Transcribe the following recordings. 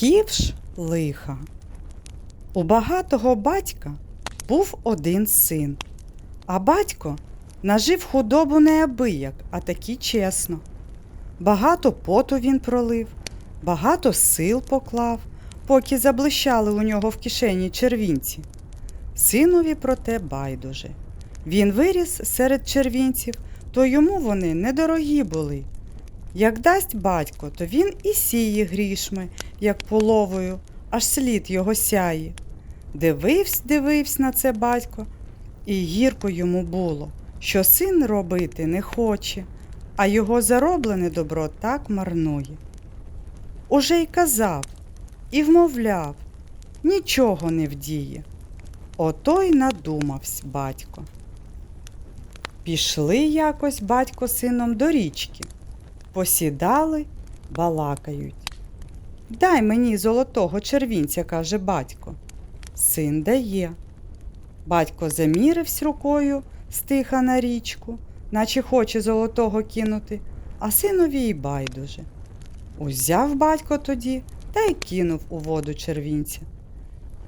Ківш лиха. У багатого батька був один син, а батько нажив худобу неабияк, а таки чесно. Багато поту він пролив, багато сил поклав, поки заблищали у нього в кишені червінці. Синові проте байдуже. Він виріс серед червінців, то йому вони недорогі були. Як дасть батько, то він і сіє грішми, як половою, аж слід його сяє. Дививсь, дививсь на це батько, і гірко йому було, що син робити не хоче, а його зароблене добро так марнує. Уже й казав, і вмовляв, нічого не вдіє. Ото й надумавсь батько. Пішли якось батько сином до річки. Посідали, балакають. Дай мені золотого червінця, каже батько. Син дає. Батько заміривсь рукою стиха на річку, наче хоче золотого кинути, а синові й байдуже. Узяв батько тоді та й кинув у воду червінця.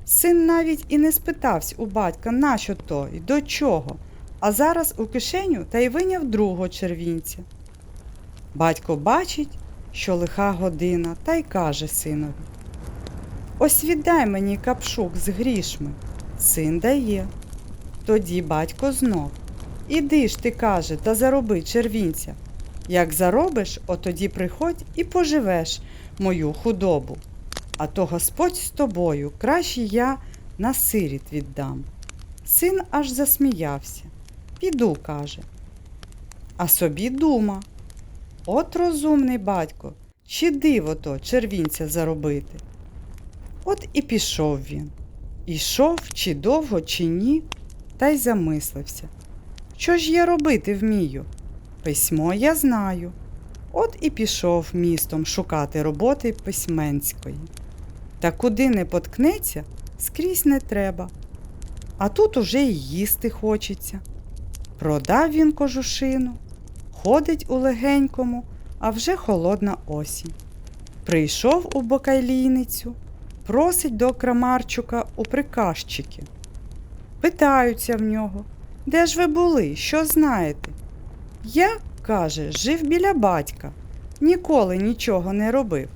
Син навіть і не спитався у батька, нащо то і до чого, а зараз у кишеню та й виняв другого червінця. Батько бачить, що лиха година, та й каже синові. Ось віддай мені капшук з грішми. Син дає. Тоді батько знов. Іди ж ти, каже, та зароби червінця. Як заробиш, отоді приходь і поживеш мою худобу. А то Господь з тобою, краще я на сиріт віддам. Син аж засміявся. Піду, каже. А собі дума. От розумний батько, чи диво то червінця заробити. От і пішов він. Ішов, чи довго, чи ні, та й замислився. Що ж я робити вмію? Письмо я знаю. От і пішов містом шукати роботи письменської. Та куди не поткнеться, скрізь не треба. А тут уже й їсти хочеться. Продав він кожушину, ходить у легенькому, а вже холодна осінь. Прийшов у бокайлійницю, просить до крамарчука у приказчики. Питаються в нього, де ж ви були, що знаєте? Я, каже, жив біля батька, ніколи нічого не робив.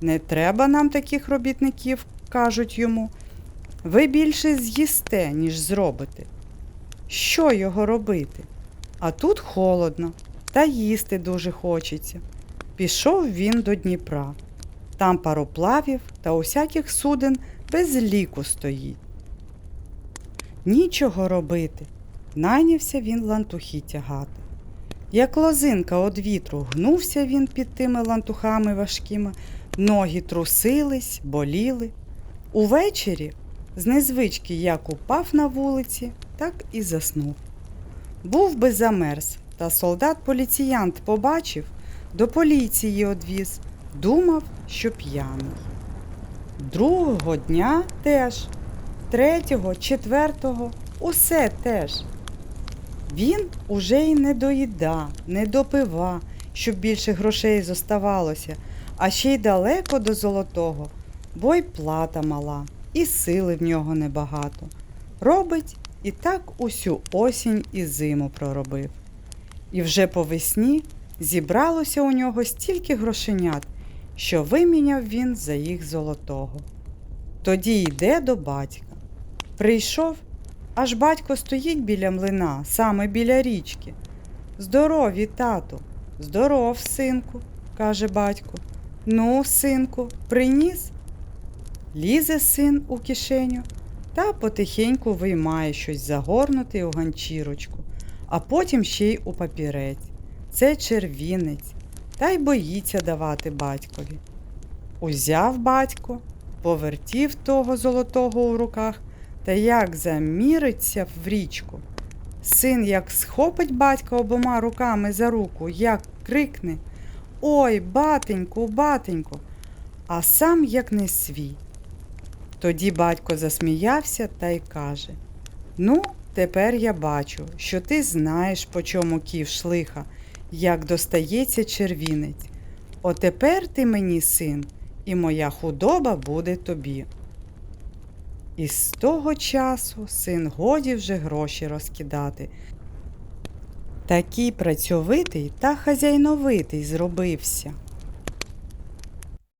Не треба нам таких робітників, кажуть йому. Ви більше з'їсте, ніж зробите. Що його робити? А тут холодно, та їсти дуже хочеться. Пішов він до Дніпра. Там пароплавів та усяких суден без ліку стоїть. Нічого робити. Найнявся він лантухи тягати. Як лозинка од вітру гнувся він під тими лантухами важкими, ноги трусились, боліли. Увечері, з незвички, як упав на вулиці, так і заснув. Був би замерз, та солдат поліціянт побачив, до поліції одвіз, думав, що п'яний. Другого дня теж, третього, четвертого, усе теж. Він уже й не доїда, не допива, щоб більше грошей зоставалося, а ще й далеко до золотого, бо й плата мала, і сили в нього небагато. Робить і так усю осінь і зиму проробив. І вже по весні зібралося у нього стільки грошенят, що виміняв він за їх золотого. Тоді йде до батька. Прийшов, аж батько стоїть біля млина, саме біля річки. Здорові, тату, здоров, синку, каже батько. Ну, синку, приніс? Лізе син у кишеню та потихеньку виймає щось загорнуте у ганчірочку, а потім ще й у папірець. Це червінець, та й боїться давати батькові. Узяв батько, повертів того золотого у руках та як заміриться в річку. Син як схопить батька обома руками за руку, як крикне Ой, батеньку, батеньку, а сам як не свій. Тоді батько засміявся та й каже Ну, тепер я бачу, що ти знаєш, по чому ківш лиха, як достається червінець. Отепер ти мені, син, і моя худоба буде тобі. І з того часу син годі вже гроші розкидати. Такий працьовитий та хазяйновитий зробився.